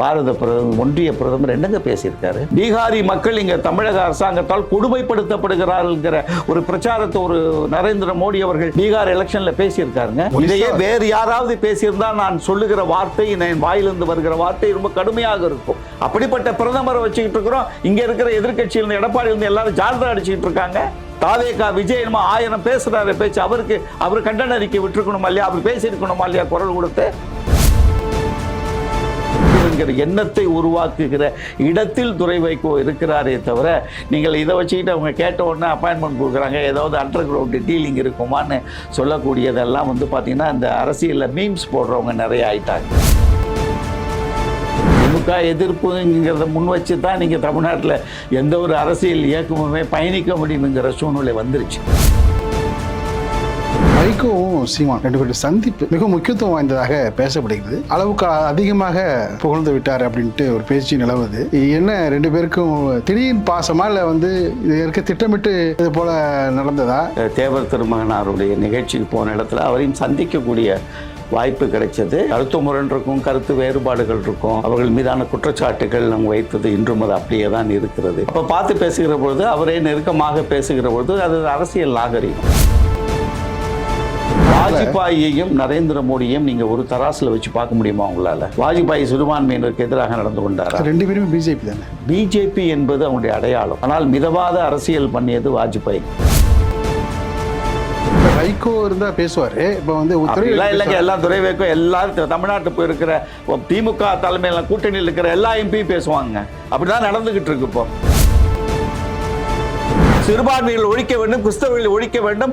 பாரத பிரதமர் ஒன்றிய பிரதமர் என்னங்க பேசியிருக்காரு? பீகாரி மக்கள் இங்க தமிழக அரசாங்கத்தால் கொடுமைப்படுத்தப்படுகிறார்கள்ங்கிற ஒரு பிரச்சாரத்தை ஒரு நரேந்திர மோடி அவர்கள் பீகார் எலெக்ஷன்ல பேசியிருக்காருங்க. இதையே வேறு யாராவது பேசியிருந்தா நான் சொல்லுகிற வார்த்தை என் வாயிலிருந்து வருகிற வார்த்தை ரொம்ப கடுமையாக இருக்கும். அப்படிப்பட்ட பிரதமரை வச்சுக்கிட்டு இருக்கிறோம். இங்க இருக்கிற எதிர்க்கட்சியில் இருந்து எடப்பாடி இருந்து எல்லாரும் ஜால்ரா அடிச்சுக்கிட்டு இருக்காங்க. தாவேகா விஜய் என்னமோ ஆயிரம் பேசுறாரு பேச்சு. அவருக்கு அவர் கண்டன அறிக்கை விட்டுருக்கணுமா இல்லையா? அவர் பேசியிருக்கணுமா இல்லையா குரல் கொடுத்து? என்கிற எண்ணத்தை உருவாக்குகிற இடத்தில் துறை வைகோ இருக்கிறாரே தவிர நீங்கள் இதை வச்சுக்கிட்டு அவங்க கேட்ட உடனே அப்பாயின்மெண்ட் கொடுக்குறாங்க. ஏதாவது அண்டர் கிரவுண்டு டீலிங் இருக்குமான்னு சொல்லக்கூடியதெல்லாம் வந்து பார்த்தீங்கன்னா இந்த அரசியலில் மீம்ஸ் போடுறவங்க நிறைய ஆயிட்டாங்க. திமுக எதிர்ப்புங்கிறத முன் வச்சு தான் நீங்கள் தமிழ்நாட்டில் எந்த ஒரு அரசியல் இயக்கமுமே பயணிக்க முடியுங்கிற சூழ்நிலை வந்துருச்சு. வைகோவும் சீமான் ரெண்டு பேரும் சந்திப்பு மிக முக்கியத்துவம் வாய்ந்ததாக பேசப்படுகிறது. அளவுக்கு அதிகமாக புகழ்ந்து விட்டார் அப்படின்ட்டு ஒரு பேச்சு நிலவுது. என்ன ரெண்டு பேருக்கும் திடீர் பாசமா இல்லை வந்து இது இருக்க திட்டமிட்டு இது போல நடந்ததா? தேவர் திருமகனாருடைய நிகழ்ச்சிக்கு போன இடத்துல அவரையும் சந்திக்கக்கூடிய வாய்ப்பு கிடைச்சது. கருத்து முரண் இருக்கும் கருத்து வேறுபாடுகள் இருக்கும். அவர்கள் மீதான குற்றச்சாட்டுகள் நாங்கள் வைத்தது இன்றும் அது அப்படியே தான் இருக்கிறது. அப்போ பார்த்து பேசுகிற பொழுது அவரே நெருக்கமாக பேசுகிற பொழுது அது அரசியல் நாகரிகம். வாஜ்பாயையும் நரேந்திர மோடியையும் நீங்க ஒரு தராசுல வச்சு பார்க்க முடியுமா உங்களால? வாஜ்பாய் சிறுபான்மையினருக்கு எதிராக நடந்து கொண்டாரா? ரெண்டு பேருமே பிஜேபி தானே. பிஜேபி என்பது அவங்களுடைய அடையாளம். ஆனால் மிதவாத அரசியல் பண்ணியது வாஜ்பாய். வைகோ இருந்தா பேசுவாரு. இப்ப வந்து இல்லைங்க எல்லா துறை வைக்கும் எல்லாரும் தமிழ்நாட்டு போயிருக்கிற திமுக தலைமையில கூட்டணியில் இருக்கிற எல்லா எம்பியும் பேசுவாங்க. அப்படிதான் நடந்துகிட்டு இருக்கு இப்போ. சிறுபான்மைகள் ஒழிக்க வேண்டும் கிறிஸ்தவர்களை ஒழிக்க வேண்டும்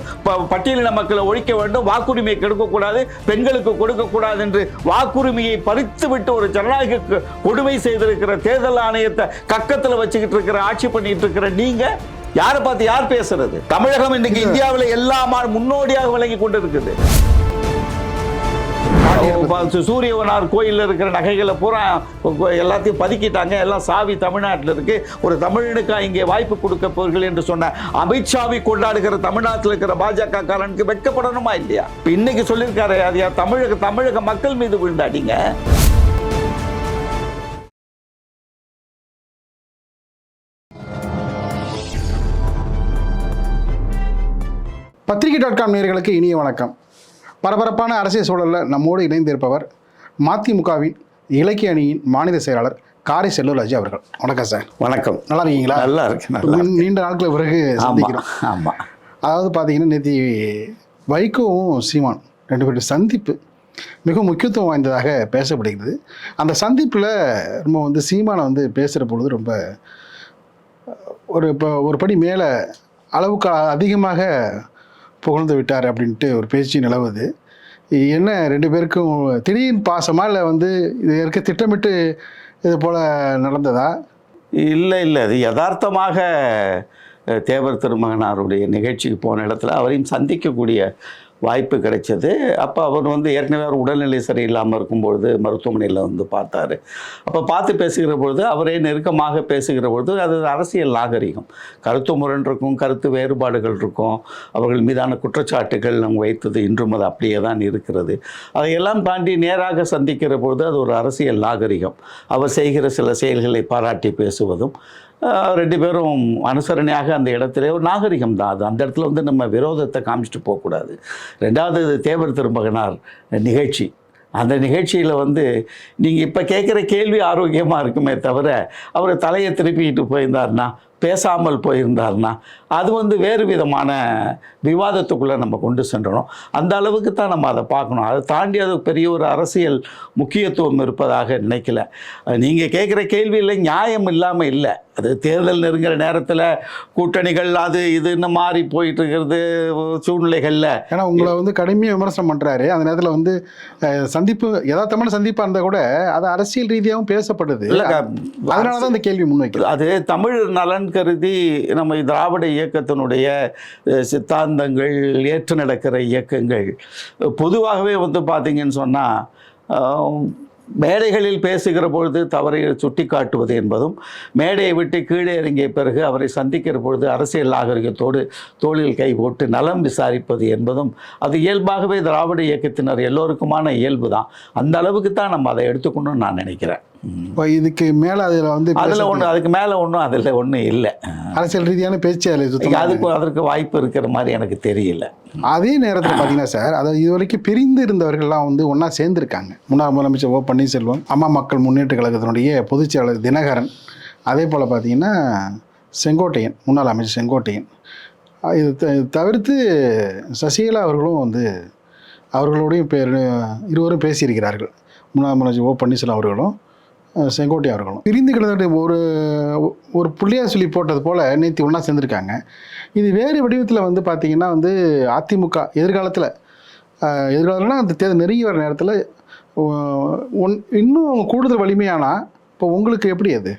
பட்டியலின மக்களை ஒழிக்க வேண்டும் வாக்குரிமையை கெடுக்கக்கூடாது பெண்களுக்கு கொடுக்கக்கூடாது என்று வாக்குரிமையை பறித்து விட்டு ஒரு ஜனநாயக கொடுமை செய்திருக்கிற தேர்தல் ஆணையத்தை கக்கத்துல வச்சுக்கிட்டு இருக்கிற ஆட்சி பண்ணிட்டு இருக்கிற நீங்க யாரை பார்த்து யார் பேசுறது? தமிழகம் இன்னைக்கு இந்தியாவில் எல்லா முன்னோடியாக விளங்கி கொண்டு இருக்குது சூரியவனார் கோயிலில் இருக்கிற நகைகளை பூரா எல்லாத்தையும் பதுக்கிட்டாங்க. எல்லாம் சாவி தமிழ்நாட்டில் இருக்கு. ஒரு தமிழனுக்கா இங்கே வாய்ப்பு கொடுக்க போர்கள் என்று சொன்ன அமித்ஷாவை கொண்டாடுகிற தமிழ்நாட்டில் இருக்கிற பாஜக காரனுக்கு வெட்கப்படணுமா இல்லையா? இன்னைக்கு சொல்லியிருக்காரு. அது தமிழக தமிழக மக்கள் மீது விழுந்தாடிங்க. பத்திரிகை டாட் காம் நேயர்களுக்கு இனிய வணக்கம். பரபரப்பான அரசியல் சூழலில் நம்மோடு இணைந்திருப்பவர் மதிமுகவின் இலக்கிய அணியின் மாநில செயலாளர் காரை செல்லூர்ராஜ் அவர்கள். வணக்கம் சார். வணக்கம். நல்லா இருக்கீங்களா? நல்லா இருக்கு. நீண்ட நாட்களுக்கு பிறகு சந்திக்கிறோம். ஆமா. அதாவது பார்த்தீங்கன்னா நேற்று வைகோவும் சீமான் ரெண்டு பேரும் சந்திப்பு மிக முக்கியத்துவம் வாய்ந்ததாக பேசப்படுகிறது. அந்த சந்திப்பில் நம்ம வந்து சீமானை வந்து பேசுகிற பொழுது ரொம்ப ஒரு இப்போ ஒரு படி மேலே அளவுக்கு அதிகமாக புகழ்ந்து விட்டார் அப்படின்ட்டு ஒரு பேச்சு நிலவுது. என்ன ரெண்டு பேருக்கும் திடீர் பாசமாக இல்லை வந்து இது இருக்க திட்டமிட்டு இது போல் நடந்ததா? இல்லை இல்லை. அது யதார்த்தமாக தேவர் திருமகனாருடைய நிகழ்ச்சிக்கு போன இடத்துல அவரையும் சந்திக்கக்கூடிய வாய்ப்பு கிடைச்சது. அப்போ அவர் வந்து ஏற்கனவே அவர் உடல்நிலை சரியில்லாமல் இருக்கும்பொழுது மருத்துவமனையில் வந்து பார்த்தார். அப்போ பார்த்து பேசுகிற பொழுது அவரே நெருக்கமாக பேசுகிற பொழுது அது அரசியல் நாகரிகம். கருத்து முரண் இருக்கும் கருத்து வேறுபாடுகள் இருக்கும். அவர்கள் மீதான குற்றச்சாட்டுகள் நம்ம வைத்தது இன்றும் அது அப்படியே தான் இருக்கிறது. அதையெல்லாம் தாண்டி நேராக சந்திக்கிற பொழுது அது ஒரு அரசியல் நாகரிகம். அவர் செய்கிற சில செயல்களை பாராட்டி பேசுவதும் ரெண்டு பேரும் அனுசரணையாக அந்த இடத்துல ஒரு நாகரிகம் தான் அது. அந்த இடத்துல வந்து நம்ம விரோதத்தை காமிச்சிட்டு போகக்கூடாது. ரெண்டாவது தேவர் திருமகனார் நிகழ்ச்சி. அந்த நிகழ்ச்சியில் வந்து நீங்கள் இப்போ கேட்குற கேள்வி ஆரோக்கியமாக இருக்குமே தவிர அவர் தலையை திருப்பிக்கிட்டு போயிருந்தார்னா பேசாமல் போயிருந்தாருன்னா அது வந்து வேறு விதமான விவாதத்துக்குள்ளே நம்ம கொண்டு சென்றணும். அந்த அளவுக்கு தான் நம்ம அதை பார்க்கணும். அதை தாண்டி அது பெரிய ஒரு அரசியல் முக்கியத்துவம் இருப்பதாக நினைக்கல. நீங்கள் கேட்குற கேள்வியில் நியாயம் இல்லாமல் இல்லை. அது தேர்தல் நெருங்குற நேரத்தில் கூட்டணிகள் அது இதுன்னு மாறி போயிட்டு இருக்கிறது சூழ்நிலைகளில். ஏன்னா உங்களை வந்து கடுமையாக விமர்சனம் பண்ணுறாரு அந்த நேரத்தில் வந்து சந்திப்பு யதார்த்தமான சந்திப்பாக இருந்தால் கூட அது அரசியல் ரீதியாகவும் பேசப்படுது. அதனால தான் இந்த கேள்வி முன்வைக்கிறேன் அது தமிழ் நலன் கருதி நம்ம திராவிட இயக்கத்தினுடைய சித்தாந்தங்கள் ஏற்று நடக்கிற இயக்கங்கள் பொதுவாகவே வந்து பார்த்தீங்கன்னு சொன்னால் மேடைகளில் பேசுகிற பொழுது தவறை சுட்டி காட்டுவது என்பதும் மேடையை விட்டு கீழே இறங்கிய பிறகு அவரை சந்திக்கிற பொழுது அரசியல் நாகரிகத்தோடு தோளில் கை போட்டு நலம் விசாரிப்பது என்பதும் அது இயல்பாகவே திராவிட இயக்கத்தினர் எல்லோருக்குமான இயல்பு தான் அந்த அளவுக்கு தான் நம்ம அதை எடுத்துக்கணும்னு நான் நினைக்கிறேன். இப்போ இதுக்கு மேலே அதில் வந்து அதில் ஒன்றும் அதுக்கு மேலே ஒன்றும் அதில் ஒன்றும் இல்லை. அரசியல் ரீதியான பேச்சு அதில் அதுக்கு அதற்கு வாய்ப்பு இருக்கிற மாதிரி எனக்கு தெரியல. அதே நேரத்தில் பார்த்தீங்கன்னா சார் அதாவது இது வரைக்கும் பிரிந்து இருந்தவர்கள்லாம் வந்து ஒன்றா சேர்ந்துருக்காங்க. முன்னாள் முதலமைச்சர் ஓ பன்னீர்செல்வம் அம்மா மக்கள் முன்னேற்ற கழகத்தினுடைய பொதுச் செயலாளர் தினகரன் அதே போல் பார்த்தீங்கன்னா செங்கோட்டையன் முன்னாள் அமைச்சர் செங்கோட்டையன். இது தவிர்த்து சசிகலா அவர்களும் வந்து அவர்களுடைய பேர் இருவரும் பேசியிருக்கிறார்கள். முன்னாள் முதலமைச்சர் ஓ பன்னீர்செல்வம் அவர்களும். செங்கோட்டை அவர்களும் பிரிந்து கிடந்த ஒரு ஒரு புள்ளியா சொல்லி போட்டது போல் நேற்று ஒன்றா சேர்ந்துருக்காங்க. இது வேறு வடிவத்தில் வந்து பார்த்திங்கன்னா வந்து அதிமுக எதிர்காலத்தில் எதிர்காலம்னா அந்த தேர்தல் நெருங்கி வர நேரத்தில் ஒன் இன்னும் கூடுதல் வலிமையானா? இப்போ உங்களுக்கு எப்படி அது?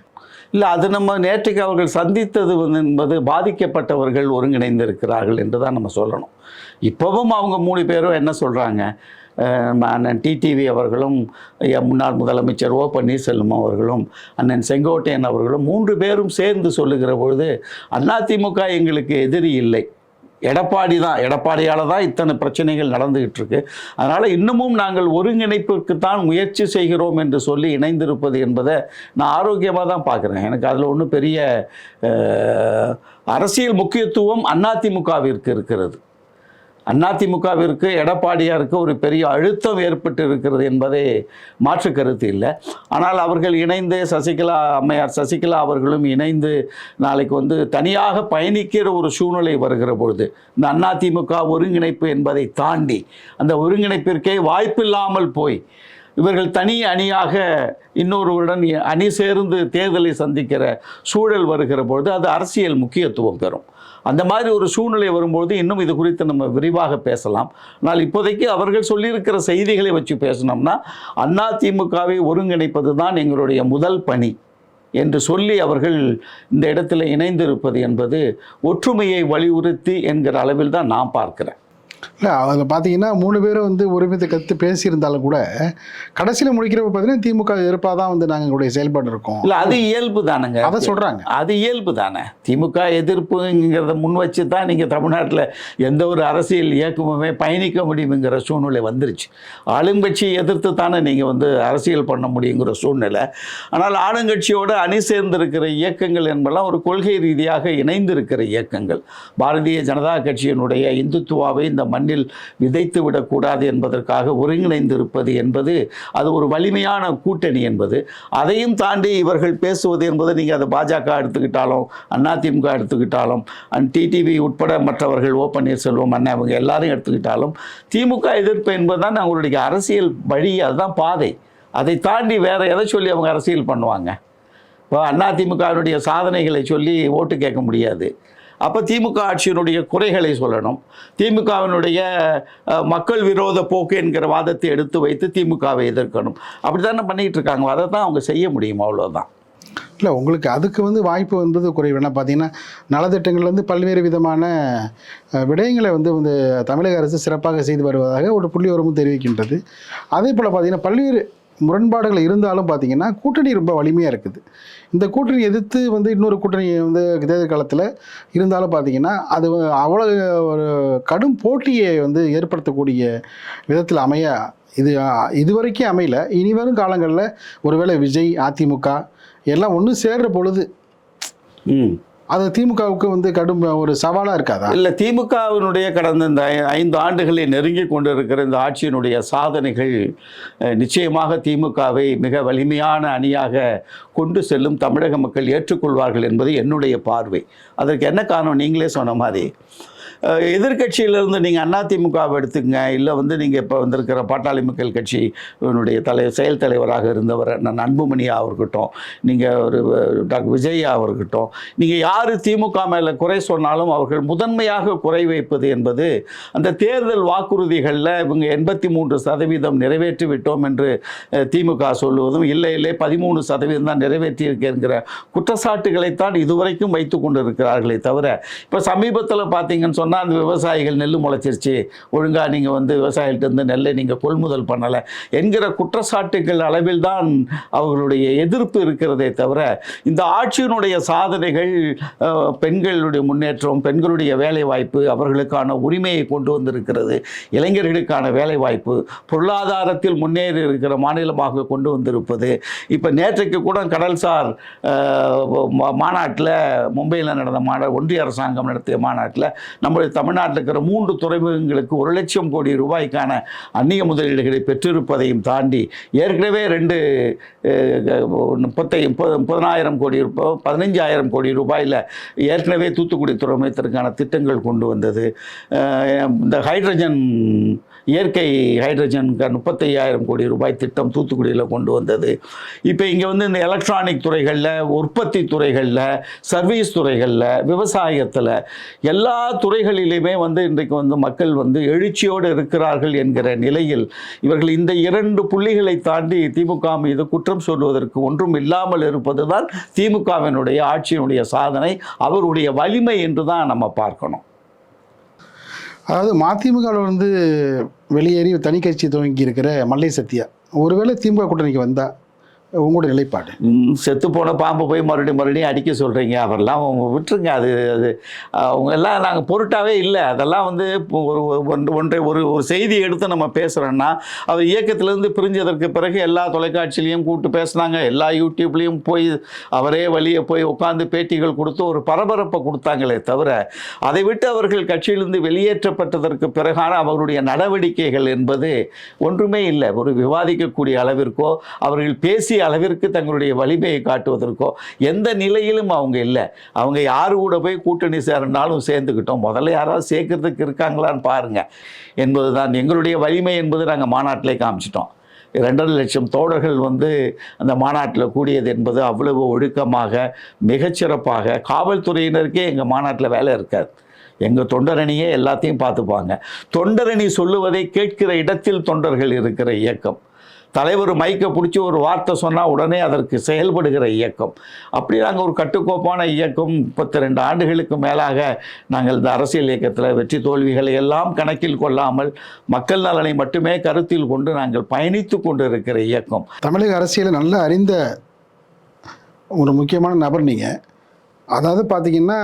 இல்லை அது நம்ம நேற்றைக்கு அவர்கள் சந்தித்தது வந்து என்பது பாதிக்கப்பட்டவர்கள் ஒருங்கிணைந்திருக்கிறார்கள் என்று தான் நம்ம சொல்லணும். இப்போவும் அவங்க மூணு பேரும் என்ன சொல்கிறாங்க அண்ணன் டிடிவி அவர்களும் முன்னாள் முதலமைச்சர் ஓ. பன்னீர்செல்வம் அவர்களும் அண்ணன் செங்கோட்டையன் அவர்களும் மூன்று பேரும் சேர்ந்து சொல்லுகிற பொழுது அதிமுக எங்களுக்கு எதிரி இல்லை. எடப்பாடி தான். எடப்பாடியால் தான் இத்தனை பிரச்சனைகள் நடந்துகிட்டு இருக்கு. அதனால் இன்னமும் நாங்கள் ஒருங்கிணைப்புக்குத்தான் முயற்சி செய்கிறோம் என்று சொல்லி இணைந்திருப்பது என்பதை நான் ஆரோக்கியமாக தான் பார்க்குறேன். எனக்கு அதில் ஒன்றும் பெரிய அரசியல் முக்கியத்துவம் அதிமுகவிற்கு இருக்கிறது. அதிமுகவிற்கு எடப்பாடியாருக்கு ஒரு பெரிய அழுத்தம் ஏற்பட்டு இருக்கிறது என்பதே மாற்று கருத்து இல்லை. ஆனால் அவர்கள் இணைந்து சசிகலா அம்மையார் சசிகலா அவர்களும் இணைந்து நாளைக்கு வந்து தனியாக பயணிக்கிற ஒரு சூழ்நிலை வருகிற பொழுது இந்த அதிமுக ஒருங்கிணைப்பு என்பதை தாண்டி அந்த ஒருங்கிணைப்பிற்கே வாய்ப்பில்லாமல் போய் இவர்கள் தனி அணியாக இன்னொருவருடன் அணி சேர்ந்து தேர்தலை சந்திக்கிற சூழல் வருகிற பொழுது அது அரசியல் முக்கியத்துவம் பெறும் அந்த மாதிரி ஒரு சூழ்நிலை வரும்போது இன்னும் இது குறித்து நம்ம விரிவாக பேசலாம். ஆனால் இப்போதைக்கு அவர்கள் சொல்லியிருக்கிற செய்திகளை வச்சு பேசினோம்னா அதிமுகவை ஒருங்கிணைப்பது தான் எங்களுடைய முதல் பணி என்று சொல்லி அவர்கள் இந்த இடத்துல இணைந்திருப்பது என்பது ஒற்றுமையை வலியுறுத்தி என்கிற அளவில் தான் நான் பார்க்கிறேன். இல்லை அதில் பார்த்தீங்கன்னா மூணு பேரும் வந்து ஒருமித்த கருத்து பேசியிருந்தாலும் கூட கடைசியில் முடிக்கிறப்ப பார்த்தீங்கன்னா திமுக எதிர்ப்பாக தான் வந்து நாங்கள் எங்களுடைய செயல்பாடு இருக்கோம். இல்லை அது இயல்பு தானுங்க. அதை சொல்கிறாங்க அது இயல்பு தானே. திமுக எதிர்ப்புங்கிறத முன் வச்சு தான் நீங்கள் தமிழ்நாட்டில் எந்த ஒரு அரசியல் இயக்கமுமே பயணிக்க முடியுங்கிற சூழ்நிலை வந்துருச்சு. ஆளுங்கட்சியை எதிர்த்து தானே நீங்கள் வந்து அரசியல் பண்ண முடியுங்கிற சூழ்நிலை. ஆனால் ஆளுங்கட்சியோடு அணி சேர்ந்திருக்கிற இயக்கங்கள் என்பதெல்லாம் ஒரு கொள்கை ரீதியாக இணைந்திருக்கிற இயக்கங்கள். பாரதிய ஜனதா கட்சியினுடைய இந்துத்துவாவை இந்த மண்ணில் விதைத்து விடக்கூடாது என்பதற்காக ஒருங்கிணைந்திருப்பது என்பது அது ஒரு வலிமையான கூட்டணி என்பது. அதையும் தாண்டி இவர்கள் பேசுவது என்பது நீங்கள் அதை பாஜக எடுத்துக்கிட்டாலும் அதிமுக எடுத்துக்கிட்டாலும் அண்ட் டிடிவி உட்பட மற்றவர்கள் ஓ பன்னீர்செல்வம் அண்ணன் அவங்க எல்லாரும் எடுத்துக்கிட்டாலும் திமுக எதிர்ப்பு என்பது தான் அவங்களுடைய அரசியல் வழி அதுதான் பாதை. அதை தாண்டி வேறு எதை சொல்லி அவங்க அரசியல் பண்ணுவாங்க? இப்போ அதிமுகவினுடைய சாதனைகளை சொல்லி ஓட்டு கேட்க முடியாது. அப்போ திமுக ஆட்சியினுடைய குறைகளை சொல்லணும். திமுகவினுடைய மக்கள் விரோத போக்கு என்கிற வாதத்தை எடுத்து வைத்து திமுகவை எதிர்க்கணும். அப்படி தானே பண்ணிகிட்டு இருக்காங்க அதை தான் அவங்க செய்ய முடியும் அவ்வளோதான் இல்லை உங்களுக்கு அதுக்கு வந்து வாய்ப்பு என்பது குறைவு. ஏன்னா பார்த்தீங்கன்னா நலத்திட்டங்கள்லேருந்து பல்வேறு விதமான விடயங்களை வந்து வந்து தமிழக அரசு சிறப்பாக செய்து வருவதாக ஒரு புள்ளி உரமும் தெரிவிக்கின்றது. அதே போல் பார்த்தீங்கன்னா பல்வேறு முரண்பாடுகள் இருந்தாலும் பார்த்தீங்கன்னா கூட்டணி ரொம்ப வலிமையாக இருக்குது. இந்த கூட்டணி எதிர்த்து வந்து இன்னொரு கூட்டணி வந்து தேர்தல் காலத்தில் இருந்தாலும் பார்த்தீங்கன்னா அது அவ்வளோ ஒரு கடும் போட்டியை வந்து ஏற்படுத்தக்கூடிய விதத்தில் அமைய இது இதுவரைக்கும் அமையல. இனி வரும் காலங்களில் ஒருவேளை விஜய் அதிமுக எல்லாம் ஒன்று சேர்ற பொழுது ம். அது திமுகவுக்கு வந்து கடும் ஒரு சவாலாக இருக்காதா? இல்லை திமுகவினுடைய கடந்த இந்த ஐந்து ஆண்டுகளை நெருங்கி கொண்டிருக்கிற இந்த ஆட்சியினுடைய சாதனைகள் நிச்சயமாக திமுகவை மிக வலிமையான அணியாக கொண்டு செல்லும் தமிழக மக்கள் ஏற்றுக்கொள்வார்கள் என்பது என்னுடைய பார்வை. அதற்கு என்ன காரணம்? நீங்களே சொன்ன மாதிரி எதிர்கட்சியிலிருந்து நீங்கள் அதிமுகவை எடுத்துக்கங்க. இல்லை வந்து நீங்கள் இப்போ வந்திருக்கிற பாட்டாளி மக்கள் கட்சியினுடைய தலை செயல் தலைவராக இருந்தவர் நான் அன்புமணியாக இருக்கட்டும் நீங்கள் ஒரு டாக்டர் விஜயாக இருக்கட்டும் நீங்கள் யார் திமுக மேலே குறை சொன்னாலும் அவர்கள் முதன்மையாக குறை வைப்பது என்பது அந்த தேர்தல் வாக்குறுதிகளில் இவங்க எண்பத்தி மூன்று சதவீதம் நிறைவேற்றி விட்டோம் என்று திமுக சொல்லுவதும் இல்லை இல்லை பதிமூணு சதவீதம் தான் நிறைவேற்றியிருக்கிற குற்றச்சாட்டுகளைத்தான் இதுவரைக்கும் வைத்து கொண்டிருக்கிறார்களே தவிர இப்போ சமீபத்தில் பார்த்தீங்கன்னு சொன்னால் சொன்னால் அந்த விவசாயிகள் நெல் முளைச்சிருச்சு. ஒழுங்காக நீங்கள் வந்து விவசாயிகிட்டேருந்து நெல்லை நீங்கள் கொள்முதல் பண்ணலை. என்கிற குற்றச்சாட்டுகள் அளவில் தான் அவர்களுடைய எதிர்ப்பு இருக்கிறதே தவிர இந்த ஆட்சியினுடைய சாதனைகள் பெண்களுடைய முன்னேற்றம் பெண்களுடைய வேலைவாய்ப்பு அவர்களுக்கான உரிமையை கொண்டு வந்திருக்கிறது. இளைஞர்களுக்கான வேலைவாய்ப்பு பொருளாதாரத்தில் முன்னேறி இருக்கிற மாநிலமாக கொண்டு வந்திருப்பது. இப்போ நேற்றைக்கு கூட கடல்சார் மாநாட்டில் மும்பையில் நடந்த மாநாடு ஒன்றிய அரசாங்கம் நடத்திய மாநாட்டில் நம்ம தமிழ்நாட்டில் இருக்கிற மூன்று துறைமுகங்களுக்கு ஒரு லட்சம் கோடி ரூபாய்க்கான அந்நிய முதலீடுகளை பெற்றிருப்பதையும் தாண்டி ஏற்கனவே ரெண்டு முப்பத்தை முப்பது முப்பதனாயிரம் கோடி ரூபாய் பதினஞ்சாயிரம் கோடி ரூபாயில் ஏற்கனவே தூத்துக்குடி துறைமுகத்திற்கான திட்டங்கள் கொண்டு வந்தது. இந்த ஹைட்ரஜன் இயற்கை ஹைட்ரஜன் முப்பத்தையாயிரம் கோடி ரூபாய் திட்டம் தூத்துக்குடியில் கொண்டு வந்தது. இப்போ இங்கே வந்து இந்த எலக்ட்ரானிக் துறைகளில் உற்பத்தி துறைகளில் சர்வீஸ் துறைகளில் விவசாயத்தில் எல்லா துறை துறைகளிலுமே வந்து இன்றைக்கு வந்து மக்கள் வந்து எழுச்சியோடு இருக்கிறார்கள் என்கிற நிலையில் இவர்கள் இந்த இரண்டு புள்ளிகளை தாண்டி திமுக மீது குற்றம் சொல்வதற்கு ஒன்றும் இல்லாமல் இருப்பது தான் திமுகவினுடைய ஆட்சியினுடைய சாதனை அவருடைய வலிமை என்று தான் நம்ம பார்க்கணும். அதாவது மதிமுகவில் வந்து வெளியேறி தனி கட்சி துவங்கி இருக்கிற மல்லை சத்யா ஒருவேளை திமுக கூட்டணிக்கு வந்தால் உங்களுடைய நிலைப்பாடு. செத்து போன பாம்பை போய் மறுபடியும் மறுபடியும் அடிக்க சொல்கிறீங்க அவரெல்லாம் அவங்க விட்டுருங்க. அது அது அவங்க எல்லாம் நாங்கள் பொருட்டாவே இல்லை. அதெல்லாம் வந்து ஒரு ஒன்று ஒன்றை ஒரு ஒரு செய்தி எடுத்து நம்ம பேசுகிறோன்னா அவர் இயக்கத்திலேருந்து பிரிஞ்சதற்கு பிறகு எல்லா தொலைக்காட்சியிலையும் கூப்பிட்டு பேசுனாங்க. எல்லா யூடியூப்லேயும் போய் அவரே வழியே போய் உட்காந்து பேட்டிகள் கொடுத்து ஒரு பரபரப்பை கொடுத்தாங்களே தவிர அதை விட்டு அவர்கள் கட்சியிலிருந்து வெளியேற்றப்பட்டதற்கு பிறகான அவருடைய நடவடிக்கைகள் என்பது ஒன்றுமே இல்லை. ஒரு விவாதிக்கக்கூடிய அளவிற்கோ அவர்கள் பேசிய அளவிற்கு தங்களுடைய வலிமையை காட்டுவதற்கோ எந்த நிலையிலும் அவங்க இல்லை. அவங்க யார் கூட போய் கூட்டணி சேரனாலும் சேர்ந்துக்கிட்டோம். முதல்ல யாராவது சேர்க்கறதுக்கு இருக்காங்களான்னு பாருங்க. என்பதுதான் எங்களுடைய வலிமை என்பது நாங்கள் மாநாட்டிலே காமிச்சிட்டோம். ரெண்டரை லட்சம் தோழர்கள் வந்து அந்த மாநாட்டில் கூடியது என்பது அவ்வளவு ஒழுக்கமாக மிகச்சிறப்பாக காவல்துறையினருக்கே எங்கள் மாநாட்டில் வேலை இருக்காது. எங்கள் தொண்டரணியே எல்லாத்தையும் பார்த்துப்பாங்க. தொண்டரணி சொல்லுவதை கேட்கிற இடத்தில் தொண்டர்கள் இருக்கிற இயக்கம். தலைவர் மைக்கை பிடிச்சி ஒரு வார்த்தை சொன்னால் உடனே அதற்கு செயல்படுகிற இயக்கம். அப்படி நாங்கள் ஒரு கட்டுக்கோப்பான இயக்கம் முப்பத்தி ரெண்டு ஆண்டுகளுக்கு மேலாக நாங்கள் இந்த அரசியல் இயக்கத்தில் வெற்றி தோல்விகளை எல்லாம் கணக்கில் கொள்ளாமல் மக்கள் நலனை மட்டுமே கருத்தில் கொண்டு நாங்கள் பயணித்து கொண்டு இருக்கிற இயக்கம். தமிழக அரசியலை நல்லா அறிந்த ஒரு முக்கியமான நபர் நீங்கள் அதாவது பார்த்தீங்கன்னா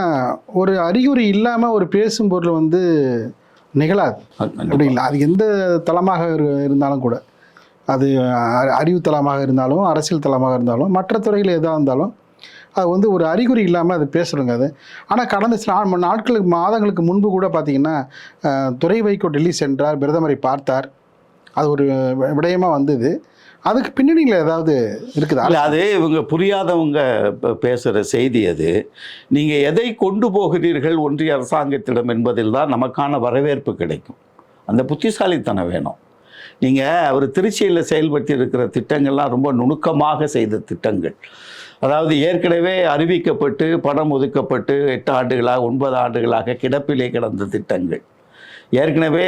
ஒரு அறிகுறி இல்லாமல் ஒரு பேசும் பொருள் வந்து நிகழாது. அப்படிங்களா அது எந்த தளமாக இரு- இருந்தாலும் கூட. அது அறிவு தளமாக இருந்தாலும் அரசியல் தளமாக இருந்தாலும் மற்ற துறையில் எதாக இருந்தாலும் அது வந்து ஒரு அறிகுறி இல்லாமல் அது பேசுகிறோங்க அது. ஆனால் கடந்த சில நாட்களுக்கு மாதங்களுக்கு முன்பு கூட பார்த்திங்கன்னா துறை வைகோ டெல்லி சென்றார் பிரதமரை பார்த்தார். அது ஒரு விடயமாக வந்தது. அதுக்கு பின்னணியில் ஏதாவது இருக்குதா? இல்லை அது இவங்க புரியாதவங்க பேசுகிற செய்தி அது. நீங்கள் எதை கொண்டு போகிறீர்கள் ஒன்றிய அரசாங்கத்திடம் என்பதில் தான் நமக்கான வரவேற்பு கிடைக்கும். அந்த புத்திசாலித்தனம் வேணும். நீங்கள் அவர் திருச்சியில் செயல்படுத்தி இருக்கிற திட்டங்கள்லாம் ரொம்ப நுணுக்கமாக செய்த திட்டங்கள். அதாவது ஏற்கனவே அறிவிக்கப்பட்டு பணம் ஒதுக்கப்பட்டு எட்டு ஆண்டுகளாக ஒன்பது ஆண்டுகளாக கிடப்பிலே கிடந்த திட்டங்கள். ஏற்கனவே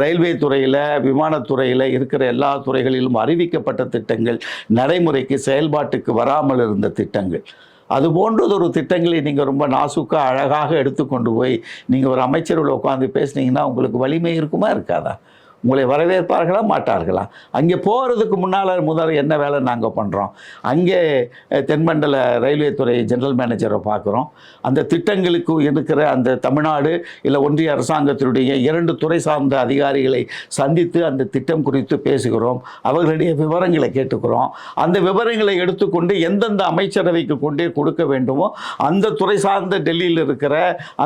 ரயில்வே துறையில் விமானத்துறையில் இருக்கிற எல்லா துறைகளிலும் அறிவிக்கப்பட்ட திட்டங்கள் நடைமுறைக்கு செயல்பாட்டுக்கு வராமல் இருந்த திட்டங்கள். அது போன்றதொரு திட்டங்களை நீங்கள் ரொம்ப நாசுக்காக அழகாக எடுத்துக்கொண்டு போய் நீங்கள் ஒரு அமைச்சரோட உட்காந்து பேசுனீங்கன்னா உங்களுக்கு வலிமை இருக்குமா இருக்காதா? உங்களை வரவேற்பார்களா? மாட்டார்களா? அங்கே போகிறதுக்கு முன்னால் முதல் என்ன வேலை நாங்கள் பண்ணுறோம் அங்கே தென்மண்டல ரயில்வே துறை ஜெனரல் மேனேஜரை பார்க்குறோம். அந்த திட்டங்களுக்கு இருக்கிற அந்த தமிழ்நாடு இல்லை ஒன்றிய அரசாங்கத்தினுடைய இரண்டு துறை சார்ந்த அதிகாரிகளை சந்தித்து அந்த திட்டம் குறித்து பேசுகிறோம். அவர்களுடைய விவரங்களை கேட்டுக்கிறோம். அந்த விவரங்களை எடுத்துக்கொண்டு எந்தெந்த அமைச்சரவைக்கு கொண்டே கொடுக்க வேண்டுமோ அந்த துறை சார்ந்த டெல்லியில் இருக்கிற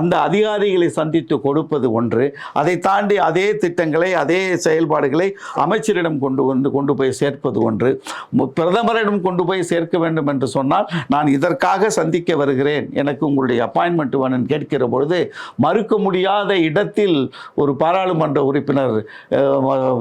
அந்த அதிகாரிகளை சந்தித்து கொடுப்பது ஒன்று. அதை தாண்டி அதே திட்டங்களை அதே செயல்பாடுகளை அமைச்சரிடம் கொண்டு வந்து கொண்டு போய் சேர்ப்பது ஒன்று. மு- பிரதமரிடம் கொண்டு போய் சேர்க்க வேண்டும் என்று சொன்னால் நான் இதற்காக சந்திக்க வருகிறேன். எனக்கு உங்களுடைய அப்பாயின்மெண்ட் வேணும் கேட்கிற பொழுது மறுக்க முடியாத இடத்தில் ஒரு பாராளுமன்ற உறுப்பினர்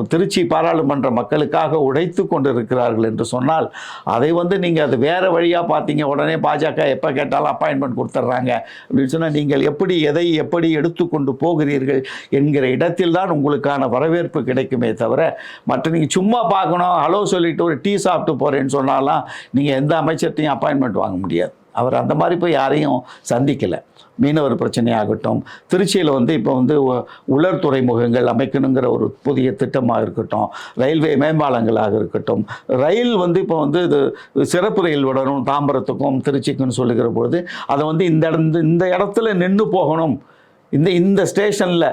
திருச்சி பாராளுமன்ற மக்களுக்காக உடைத்து கொண்டிருக்கிறார்கள் என்று சொன்னால் அதை வந்து நீங்கள் அது வேறு வழியாக பார்த்தீங்க. உடனே பாஜக எப்போ கேட்டாலும் அப்பாயின்மெண்ட் கொடுத்துட்றாங்க அப்படின்னு சொன்னால் நீங்கள் எப்படி எதை எப்படி எடுத்துக்கொண்டு போகிறீர்கள் என்கிற இடத்தில் தான் உங்களுக்கான வரவேற்பு கிடைக்குமே தவிர மற்ற நீங்கள் சும்மா பார்க்கணும் ஹலோ சொல்லிட்டு ஒரு டீ சாப்பிட்டு போகிறேன்னு சொன்னாலாம் நீங்கள் எந்த அமைச்சர்கிட்டையும் அப்பாயின்மெண்ட் வாங்க முடியாது. அவர் அந்த மாதிரி போய் யாரையும் சந்திக்கலை. மீனவர் பிரச்சனையாகட்டும் திருச்சியில் வந்து இப்போ வந்து உ- உலர் துறைமுகங்கள் அமைக்கணுங்கிற ஒரு புதிய திட்டமாக இருக்கட்டும் ரயில்வே மேம்பாலங்களாக இருக்கட்டும் ரயில் வந்து இப்போ வந்து இது சிறப்பு ரயில் விடணும் தாம்பரத்துக்கும் திருச்சிக்குன்னு சொல்லுகிற பொழுது அதை வந்து இந்த இந்த இடத்துல நின்று போகணும். இந்த இந்த ஸ்டேஷனில்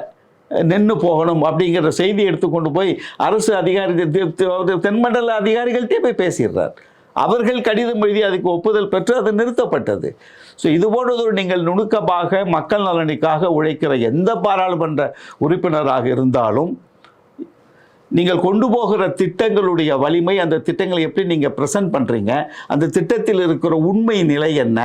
நின்று போகணும் அப்படிங்கிற செய்தி எடுத்துக்கொண்டு போய் அரசு அதிகாரி தி- தென்மண்டல அதிகாரிகள்கிட்டே போய் பேசிடுறார். அவர்கள் கடிதம் எழுதி அதுக்கு ஒப்புதல் பெற்று அது நிறுத்தப்பட்டது. ஸோ இது போன்றதொரு நீங்கள் நுணுக்கமாக மக்கள் நலனுக்காக உழைக்கிற எந்த பாராளுமன்ற உறுப்பினராக இருந்தாலும் நீங்கள் கொண்டு போகிற திட்டங்களுடைய வலிமை அந்த திட்டங்களை எப்படி நீங்கள் ப்ரெசென்ட் பண்ணுறீங்க அந்த திட்டத்தில் இருக்கிற உண்மை நிலை என்ன?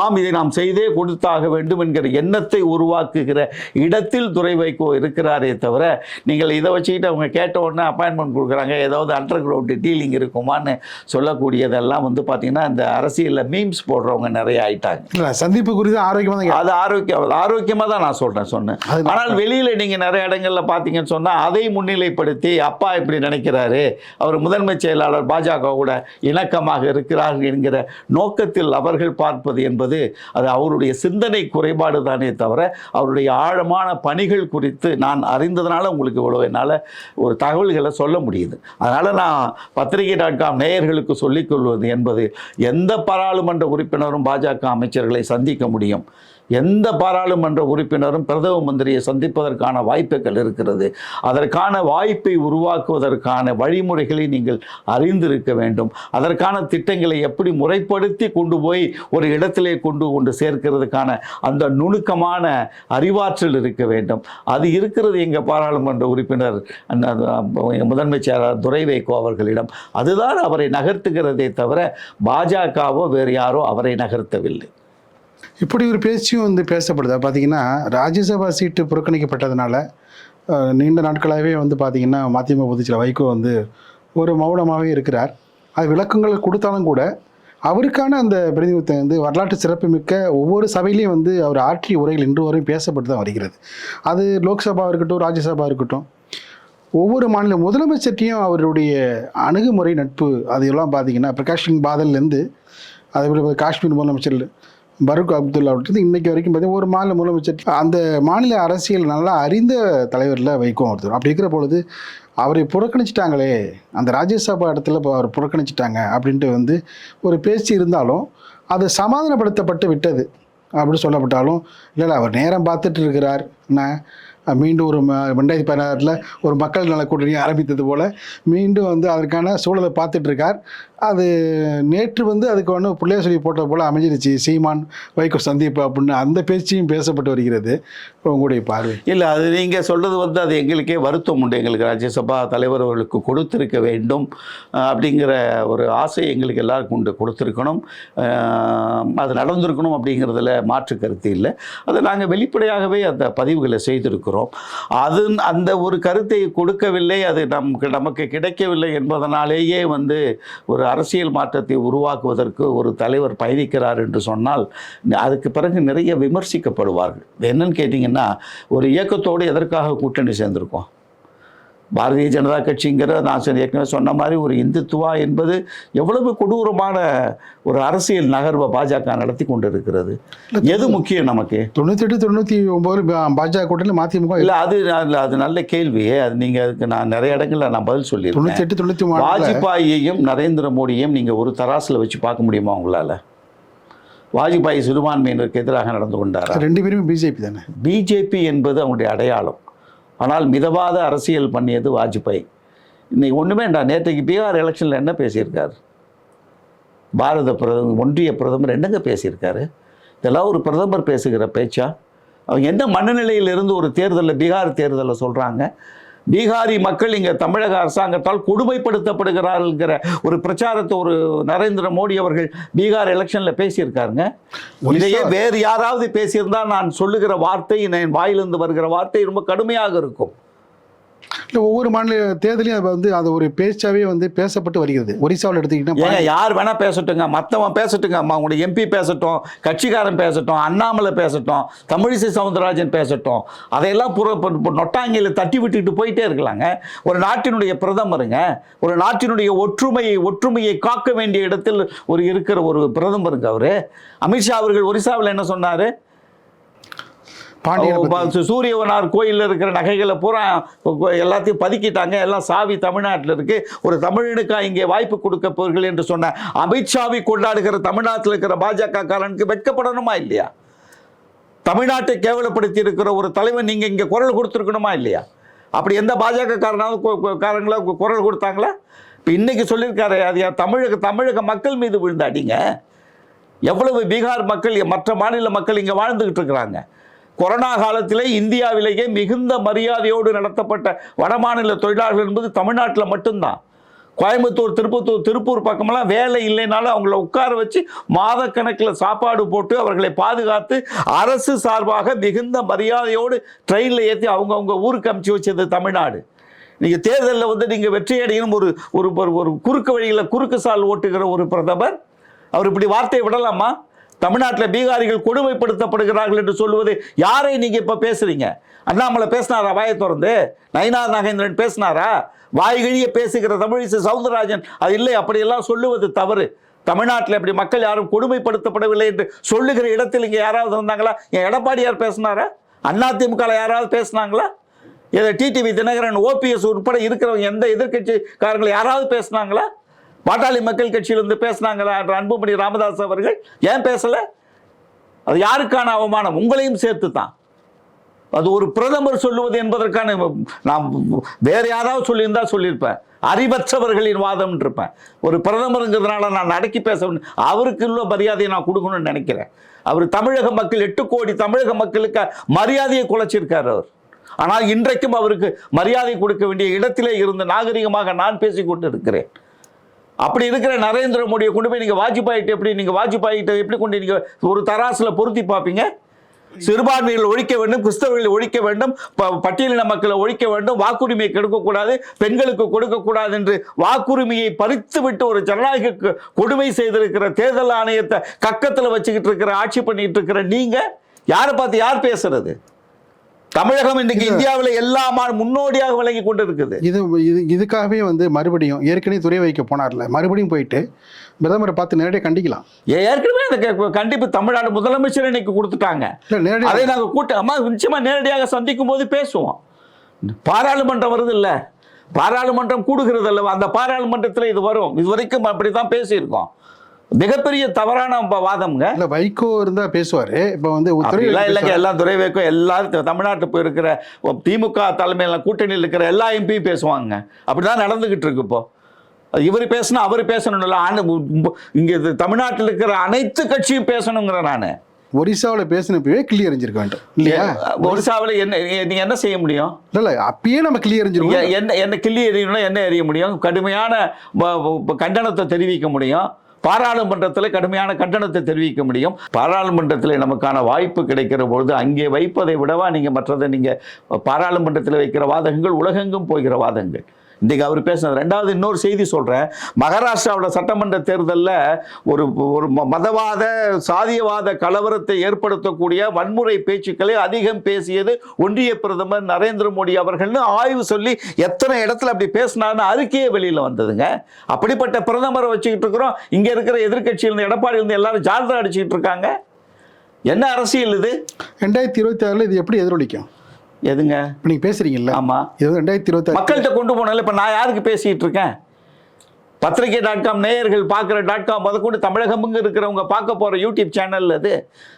ஆம் இதை நாம் செய்தே கொடுத்தாக வேண்டும் என்கிற எண்ணத்தை உருவாக்குகிற இடத்தில் துறை வைகோ இருக்கிறாரே தவிர நீங்கள் இதை வச்சுக்கிட்டு அவங்க கேட்ட உடனே அப்பாயின்மெண்ட் கொடுக்குறாங்க. ஏதாவது அண்டர் கிரவுண்ட் டீலிங் இருக்குமான்னு சொல்லக்கூடியதெல்லாம் வந்து பார்த்திங்கன்னா இந்த அரசியலில் மீம்ஸ் போடுறவங்க நிறைய ஆயிட்டாங்க. இல்லை சந்திப்பு குறித்து ஆரோக்கியமாக அது ஆரோக்கியம் ஆரோக்கியமாக தான் நான் சொல்கிறேன் சொன்னேன். ஆனால் வெளியில் நீங்கள் நிறைய இடங்கள்ல பார்த்தீங்கன்னு சொன்னால் அதை முன்னிலைப்படுத்தி அப்பா இப்படி நினைக்கிறாரு? அவர் முதன்மை செயலாளர் பாஜக கூட இணக்கமாக இருக்கிறார் என்கிற நோக்கத்தில் அவர்கள் பார்ப்பது என்பது அது அவருடைய சிந்தனை குறைபாடு தானே தவிர அவருடைய ஆழமான பணிகள் குறித்து நான் அறிந்ததுனால உங்களுக்கு இவ்வளோ என்னால் ஒரு தகவல்களை சொல்ல முடியுது. அதனால் நான் பத்திரிகை டாட் காம் நேயர்களுக்கு சொல்லிக்கொள்வது என்பது எந்த பாராளுமன்ற உறுப்பினரும் பாஜக அமைச்சர்களை சந்திக்க முடியும்? எந்த பாராளுமன்ற உறுப்பினரும் பிரதம மந்திரியை சந்திப்பதற்கான வாய்ப்புகள் இருக்கிறது. அதற்கான வாய்ப்பை உருவாக்குவதற்கான வழிமுறைகளை நீங்கள் அறிந்திருக்க வேண்டும். அதற்கான திட்டங்களை எப்படி முறைப்படுத்தி கொண்டு போய் ஒரு இடத்திலே கொண்டு கொண்டு சேர்க்கிறதுக்கான அந்த நுணுக்கமான அறிவாற்றல் இருக்க வேண்டும். அது இருக்கிறது எங்கள் பாராளுமன்ற உறுப்பினர் முதன்மை செயலாளர் துரை வைகோ அவர்களிடம். அதுதான் அவரை நகர்த்துகிறதே தவிர பாஜகவோ வேறு யாரோ அவரை நகர்த்தவில்லை. இப்படி ஒரு பேச்சும் வந்து பேசப்படுதா. பார்த்தீங்கன்னா ராஜ்யசபா சீட்டு புறக்கணிக்கப்பட்டதுனால நீண்ட நாட்களாகவே வந்து பார்த்திங்கன்னா மதிமுக பொதுச்சில வைகோ வந்து ஒரு மௌனமாகவே இருக்கிறார். அது விளக்கங்கள் கொடுத்தாலும் கூட அவருக்கான அந்த பிரதிநிதித்துவம் வந்து வரலாற்று சிறப்புமிக்க ஒவ்வொரு சபையிலையும் வந்து அவர் ஆற்றிய உரைகள் இன்று வரையும் பேசப்பட்டு தான் வருகிறது. அது லோக்சபா இருக்கட்டும் ராஜ்யசபா இருக்கட்டும் ஒவ்வொரு மாநில முதலமைச்சர்கிட்டையும் அவருடைய அணுகுமுறை நட்பு அதையெல்லாம் பார்த்தீங்கன்னா பிரகாஷ் சிங் பாதல்லேருந்து அதே போல் காஷ்மீர் முதலமைச்சர் பரூக் அப்துல்லா அவர்கிட்ட இன்னைக்கு வரைக்கும் பார்த்தீங்கன்னா ஒரு மாநில முதலமைச்சர். அந்த மாநில அரசியல் நல்லா அறிந்த தலைவரில் வைக்கும் ஒருத்தர். அப்படி இருக்கிற பொழுது அவரை புறக்கணிச்சிட்டாங்களே. அந்த ராஜ்யசபா இடத்துல இப்போ அவர் புறக்கணிச்சிட்டாங்க அப்படின்ட்டு வந்து ஒரு பேச்சு இருந்தாலும் அது சமாதானப்படுத்தப்பட்டு விட்டது அப்படின்னு சொல்லப்பட்டாலும் இல்லை அவர் நேரம் பார்த்துட்டு இருக்கிறார். என்ன? மீண்டும் ஒரு ம- ரெண்டாயிரத்தி பதினாறில் ஒரு மக்கள் நல கூட்டணி ஆரம்பித்தது போல் மீண்டும் வந்து அதற்கான சூழலை பார்த்துட்ருக்கார் அது நேற்று வந்து அதுக்கு ஒன்று பிள்ளைய சொல்லி போட்ட போல் அமைஞ்சிருச்சு. சீமான் வைகோ சந்திப்பு அப்படின்னு அந்த பேச்சையும் பேசப்பட்டு வருகிறது. உங்களுடைய பார்வை? இல்லை அது நீங்கள் சொல்கிறது வந்து அது எங்களுக்கே வருத்தம் உண்டு. எங்களுக்கு ராஜ்யசபா தலைவர் அவர்களுக்கு வேண்டும் அப்படிங்கிற ஒரு ஆசை எங்களுக்கு எல்லாருக்கும் உண்டு. கொடுத்துருக்கணும் அது நடந்திருக்கணும் அப்படிங்கிறதுல மாற்று கருத்து இல்லை. அதை நாங்கள் வெளிப்படையாகவே அந்த பதிவுகளை செய்திருக்கிறோம். அது அந்த ஒரு கருத்தை கொடுக்கவில்லை அது நமக்கு நமக்கு கிடைக்கவில்லை என்பதனாலேயே வந்து ஒரு அரசியல் மாற்றத்தை உருவாக்குவதற்கு ஒரு தலைவர் பயணிக்கிறார் என்று சொன்னால் அதுக்கு பிறகு நிறைய விமர்சிக்கப்படுவார்கள். என்னன்னு கேட்டிங்கன்னா ஒரு இயக்கத்தோடு எதற்காக கூட்டணி சேர்ந்திருக்கோம்? பாரதிய ஜனதா கட்சிங்கிற நான் சொன்ன- ஏற்கனவே சொன்ன மாதிரி ஒரு இந்துத்துவா என்பது எவ்வளவு கொடூரமான ஒரு அரசியல் நகர்வை பாஜக நடத்தி கொண்டு இருக்கிறது எது முக்கியம் நமக்கு? தொண்ணூத்தெட்டு தொண்ணூற்றி ஒம்பது பாஜக கூட்டணியில் மதிமுக. இல்லை அது அது- அது நல்ல கேள்வியே அது நீங்கள் அதுக்கு நான் நிறைய இடங்கள்ல நான் பதில் சொல்லியிருக்கேன். தொண்ணூத்தெட்டு தொண்ணூற்றி வாஜ்பாயையும் நரேந்திர மோடியையும் நீங்கள் ஒரு தராசில் வச்சு பார்க்க முடியுமா உங்களால்? வாஜ்பாய் சிறுபான்மையினருக்கு எதிராக நடந்து கொண்டாரா? ரெண்டு பேருமே பிஜேபி தானே. பிஜேபி என்பது அவங்களுடைய அடையாளம். ஆனால் மிதவாத அரசியல் பண்ணியது வாஜ்பாய். இன்னைக்கு ஒன்றுமே வேண்டாம் நேற்றைக்கு பீகார் எலெக்ஷனில் என்ன பேசியிருக்கார்? பாரத பிரதமர் ஒன்றிய பிரதமர் என்னங்க பேசியிருக்காரு? இதெல்லாம் ஒரு பிரதமர் பேசுகிற பேச்சா? அவங்க எந்த மனநிலையிலிருந்து ஒரு தேர்தலில் பீகார் தேர்தலில் சொல்கிறாங்க பீகாரி மக்கள் இங்கே தமிழக அரசாங்கத்தால் கொடுமைப்படுத்தப்படுகிறார்கள்ங்கிற ஒரு பிரச்சாரத்தை ஒரு நரேந்திர மோடி அவர்கள் பீகார் எலெக்ஷனில் பேசியிருக்காருங்க. இதையே வேறு யாராவது பேசியிருந்தால் நான் சொல்லுகிற வார்த்தை என் வாயிலிருந்து வருகிற வார்த்தை ரொம்ப கடுமையாக இருக்கும். இல்லை ஒவ்வொரு மாநில தேர்தலையும் அது வந்து அது ஒரு பேச்சாவே வந்து பேசப்பட்டு வருகிறது. ஒரிசாவில் எடுத்துக்கிட்டா யார் வேணா பேசட்டுங்க. மற்றவன் பேசட்டுங்க. அம்மா உங்களுடைய எம்பி பேசட்டும் கட்சிக்காரன் பேசட்டும் அண்ணாமலை பேசட்டும் தமிழிசை சவுந்தரராஜன் பேசட்டும் அதையெல்லாம் புற நொட்டாங்கியில் தட்டி விட்டுட்டு போயிட்டே இருக்கலாங்க. ஒரு நாட்டினுடைய பிரதமருங்க ஒரு நாட்டினுடைய ஒற்றுமையை ஒற்றுமையை காக்க வேண்டிய இடத்தில் ஒரு இருக்கிற ஒரு பிரதமருங்க அவரு. அமித்ஷா அவர்கள் ஒரிசாவில் என்ன சொன்னாரு? பாண்டியன் சூரியவனார் கோயிலில் இருக்கிற நகைகளை பூரா எல்லாத்தையும் பதுக்கிட்டாங்க. எல்லாம் சாவி தமிழ்நாட்டில் இருக்கு. ஒரு தமிழனுக்கா இங்கே வாய்ப்பு கொடுக்க போர்கள் என்று சொன்ன அமித்ஷாவை கொண்டாடுகிற தமிழ்நாட்டில் இருக்கிற பாஜக காரனுக்கு வெட்கப்படணுமா இல்லையா? தமிழ்நாட்டை கேவலப்படுத்தி இருக்கிற ஒரு தலைவன் நீங்க இங்க குரல் கொடுத்துருக்கணுமா இல்லையா? அப்படி எந்த பாஜக காரனாவது காரங்களா குரல் கொடுத்தாங்களா? இப்போ இன்னைக்கு சொல்லியிருக்காரு அது தமிழக தமிழக மக்கள் மீது விழுந்த அடிங்க. எவ்வளவு பீகார் மக்கள் மற்ற மாநில மக்கள் இங்கே வாழ்ந்துகிட்டு இருக்கிறாங்க. கொரோனா காலத்திலே இந்தியாவிலேயே மிகுந்த மரியாதையோடு நடத்தப்பட்ட வடமாநில தொழிலாளர்கள் என்பது தமிழ்நாட்டில் மட்டும்தான். கோயம்புத்தூர் திருப்பத்தூர் திருப்பூர் பக்கமெல்லாம் வேலை இல்லைனாலும் அவங்கள உட்கார வச்சு மாதக்கணக்கில் சாப்பாடு போட்டு அவர்களை பாதுகாத்து அரசு சார்பாக மிகுந்த மரியாதையோடு ட்ரெயினில் ஏற்றி அவங்கவுங்க ஊருக்கு அமுச்சு வச்சது தமிழ்நாடு. நீங்கள் தேர்தலில் வந்து நீங்கள் வெற்றி அடையணும் ஒரு ஒரு ஒரு- ஒரு குறுக்கு வழியில் குறுக்கு சால் ஓட்டுகிற ஒரு பிரதமர். அவர் இப்படி வார்த்தையை விடலாமா? தமிழ்நாட்டில் பீகாரிகள் கொடுமைப்படுத்தப்படுகிறார்கள் என்று சொல்லுவது யாரை நீங்கள் இப்போ பேசுகிறீங்க அண்ணாமலை பேசினாரா வாயை திறந்து? நயினார் நாகேந்திரன் பேசினாரா? வாய்கிழிய பேசுகிற தமிழிசை சவுந்தரராஜன் அது இல்லை அப்படியெல்லாம் சொல்லுவது தவறு. தமிழ்நாட்டில் இப்படி மக்கள் யாரும் கொடுமைப்படுத்தப்படவில்லை என்று சொல்லுகிற இடத்தில் இங்கே யாராவது இருந்தாங்களா? என் எடப்பாடியார் பேசினாரா? அதிமுக யாராவது பேசினாங்களா? இதை டிடிவி தினகரன் ஓபிஎஸ் உட்பட இருக்கிறவங்க எந்த எதிர்கட்சிக்காரங்களை யாராவது பேசினாங்களா? பாட்டாளி மக்கள் கட்சியிலிருந்து பேசினாங்களா என்ற அன்புமணி ராமதாஸ் அவர்கள் ஏன் பேசலை? அது யாருக்கான அவமானம்? உங்களையும் சேர்த்து தான் அது ஒரு பிரதமர் சொல்லுவது என்பதற்கான நான் வேறு யாராவது சொல்லியிருந்தா சொல்லியிருப்பேன். அறிவற்றவர்களின் வாதம் இருப்பேன். ஒரு பிரதமருங்கிறதுனால நான் அடக்கி பேச அவருக்கு உள்ள மரியாதையை நான் கொடுக்கணும்னு நினைக்கிறேன். அவர் தமிழக மக்கள் எட்டு கோடி தமிழக மக்களுக்கு மரியாதையை குலைச்சிருக்கார் அவர். ஆனால் இன்றைக்கும் அவருக்கு மரியாதை கொடுக்க வேண்டிய இடத்திலே இருந்து நாகரிகமாக நான் பேசிக்கொண்டு இருக்கிறேன் அப்படி இருக்கிற நரேந்திர மோடியை கொண்டு போய் நீங்கள் வாஜ்பாயிட்ட எப்படி நீங்கள் வாஜ்பாயிட்ட எப்படி கொண்டு நீங்கள் ஒரு தராசில் பொருத்தி பார்ப்பீங்க? சிறுபான்மையில் ஒழிக்க வேண்டும் கிறிஸ்தவர்களை ஒழிக்க வேண்டும் ப- பட்டியலின மக்களை ஒழிக்க வேண்டும் வாக்குரிமையை கெடுக்கக்கூடாது பெண்களுக்கு கொடுக்கக்கூடாது என்று வாக்குரிமையை பறித்து விட்டு ஒரு ஜனநாயக கொடுமை செய்திருக்கிற தேர்தல் ஆணையத்தை கக்கத்தில் வச்சுக்கிட்டு இருக்கிற ஆட்சி பண்ணிட்டு இருக்கிற நீங்கள் யாரை பார்த்து யார் பேசுறது? தமிழகம் இன்னைக்கு இந்தியாவில் எல்லா முன்னோடியாக விளங்கி கொண்டு இருக்குது இது இது இதுக்காகவே வந்து மறுபடியும் ஏற்கனவே துறை வைக்க போனார்ல. மறுபடியும் போயிட்டு பிரதமரை பார்த்து நேரடியாக கண்டிக்கலாம். ஏற்கனவே அந்த கண்டிப்பு தமிழ்நாடு முதலமைச்சர் இன்னைக்கு கொடுத்துட்டாங்க. அதை நாங்கள் கூட்ட அம்மா நிச்சயமா நேரடியாக சந்திக்கும் போது பேசுவோம். பாராளுமன்றம் வருது இல்ல பாராளுமன்றம் கூடுகிறது அல்லவா அந்த பாராளுமன்றத்தில் இது வரும். இது வரைக்கும் அப்படித்தான் பேசியிருக்கோம். மிகப்பெரிய தவறான வாதம்ங்க. இல்லை வைகோ இருந்தால் பேசுவார். இப்போ வந்து அப்படிலாம் இல்லைங்க. எல்லாம் துறை வைக்கும் எல்லாரும் தமிழ்நாட்டு போய் இருக்கிற திமுக தலைமையில் கூட்டணியில் இருக்கிற எல்லா எம்பியும் பேசுவாங்க. அப்படிதான் நடந்துகிட்டு இருக்கு இப்போ. இவர் பேசினா அவர் பேசணும்ல. ஆண்டு இங்க தமிழ்நாட்டில் இருக்கிற அனைத்து கட்சியும் பேசணுங்கிற நான். ஒரிசாவில் பேசினப்பவே கிளியர் எறிஞ்சிருக்க வேண்டும் இல்லையா ஒரிசாவில் என்ன நீங்க என்ன செய்ய முடியும்? இல்லை அப்பயே நம்ம கிளியர் எறிஞ்சிருவோம் எ- என்ன என்ன கிள்ளி எறியணும்னா என்ன எறிய முடியும்? கடுமையான கண்டனத்தை தெரிவிக்க முடியும். பாராளுமன்றத்தில் கடுமையான கண்டனத்தை தெரிவிக்க முடியும். பாராளுமன்றத்தில் நமக்கான வாய்ப்பு கிடைக்கிற பொழுது அங்கே வைப்பதை விடவா நீங்கள் மற்றதை நீங்கள் பாராளுமன்றத்தில் வைக்கிற வாதங்கள் உலகெங்கும் போகிற வாதங்கள். இன்றைக்கு அவர் பேசினார். ரெண்டாவது இன்னொரு செய்தி சொல்கிறேன் மகாராஷ்டிராவோட சட்டமன்ற தேர்தலில் ஒரு ஒரு ம- மதவாத சாதியவாத கலவரத்தை ஏற்படுத்தக்கூடிய வன்முறை பேச்சுக்களை அதிகம் பேசியது ஒன்றிய பிரதமர் நரேந்திர மோடி அவர்கள்னு ஆய்வு சொல்லி எத்தனை இடத்துல அப்படி பேசினார்னு அறிக்கையே வெளியில் வந்ததுங்க. அப்படிப்பட்ட பிரதமரை வச்சுக்கிட்டு இருக்கிறோம். இங்கே இருக்கிற எதிர்கட்சியிலிருந்து எடப்பாடி இருந்து எல்லாரும் ஜால்ரா அடிச்சுக்கிட்டு இருக்காங்க. என்ன அரசியல் இது? ரெண்டாயிரத்தி இருபத்தி ஆறில் இது எப்படி எதிரொலிக்கும்? எதுங்க? இப்போ நீங்கள் பேசுறீங்கல்ல? ஆமா. இது ரெண்டாயிரத்தி இருபத்தி மக்கள்கிட்ட கொண்டு போனல இப்போ நான் யாருக்கு பேசிட்டு இருக்கேன்? பத்திரிகை டாட் காம் நேயர்கள் பார்க்குற டாட் காம் முதற்கொண்டு தமிழகமுங்க இருக்கிறவங்க பார்க்க போகிற யூடியூப் சேனல் அது.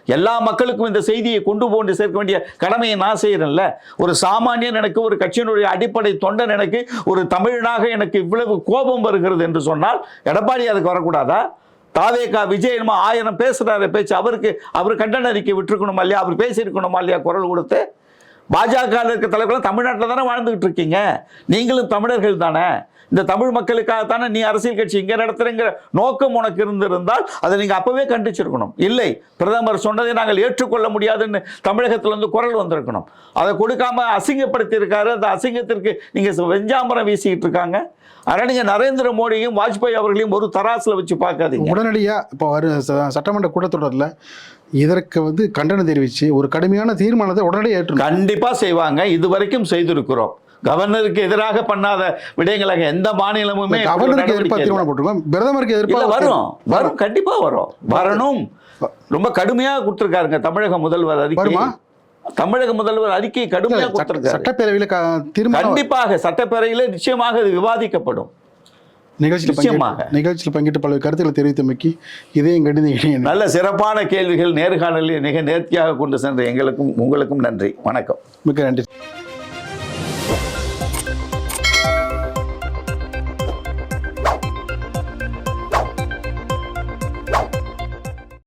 எல்லா மக்களுக்கும் இந்த செய்தியை கொண்டு போன்று சேர்க்க வேண்டிய கடமையை நான் செய்கிறேன்ல ஒரு சாமானியன் எனக்கு ஒரு கட்சியினுடைய அடிப்படை தொண்டன் எனக்கு ஒரு தமிழனாக எனக்கு இவ்வளவு கோபம் வருகிறது என்று சொன்னால் எடப்பாடி அதுக்கு வரக்கூடாதா? தாவேகா விஜய் என்னமோ ஆயிரம் பேசுகிறாரு பேச்சு அவருக்கு அவர் கண்டன அறிக்கை விட்டுருக்கணுமா இல்லையா? அவர் பேசியிருக்கணுமா இல்லையா? குரல் கொடுத்து. பாஜக இருக்க தலைவர்களும் தமிழ்நாட்டில் தானே வாழ்ந்துகிட்டு இருக்கீங்க? நீங்களும் தமிழர்கள் தானே? இந்த தமிழ் மக்களுக்காகத்தானே நீ அரசியல் கட்சி இங்கே நடத்துறங்கிற நோக்கம் உனக்கு இருந்திருந்தால் அதை நீங்கள் அப்போவே கண்டிச்சிருக்கணும். இல்லை பிரதமர் சொன்னதை நாங்கள் ஏற்றுக்கொள்ள முடியாதுன்னு தமிழகத்தில் வந்து குரல் வந்திருக்கணும். அதை கொடுக்காம அசிங்கப்படுத்தியிருக்காரு. அந்த அசிங்கத்திற்கு நீங்கள் வெஞ்சாமரம் வீசிக்கிட்டு இருக்காங்க. அதனால் நீங்கள் நரேந்திர மோடியும் வாஜ்பாய் அவர்களையும் ஒரு தராசில் வச்சு பார்க்காதீங்க. உடனடியாக இப்போ வரும் சட்டமன்ற கூட்டத்தொடரில் இதற்கு வந்து கண்டனம் தெரிவித்து ஒரு கடுமையான தீர்மானத்தை உடனடியாக ஏற்று கண்டிப்பா செய்வாங்க. இதுவரைக்கும் செய்திருக்கிறோம். கவர்னருக்கு எதிராக பண்ணாத விடயங்களாக எந்த மாநிலமுமே கவர்னருக்கு எதிர்ப்பாக. தீர்மானம் போட்டிருக்கோம். பிரதமருக்கு எதிர்ப்பாக வரும். வரும். கண்டிப்பா வரும். வரணும். ரொம்ப கடுமையா கொடுத்திருக்காருங்க தமிழக முதல்வர் அறிக்கை? தமிழக முதல்வர் அறிக்கை கடுமையா சட்ட- கொடுத்திருக்காரு. சட்டப்பேரவையில் கண்டிப்பாக சட்டப்பேரவையில நிச்சயமாக இது விவாதிக்கப்படும். நிகழ்ச்சியில் நிகழ்ச்சியில் பங்கேற்று பல்வேறு கருத்துக்களை தெரிவித்தமைக்கு இதையும் கண்டு இணைய நல்ல சிறப்பான கேள்விகள் நேர்காணலில் மிக நேர்த்தியாக கொண்டு சென்ற எங்களுக்கும் உங்களுக்கும் நன்றி. வணக்கம். மிக்க நன்றி.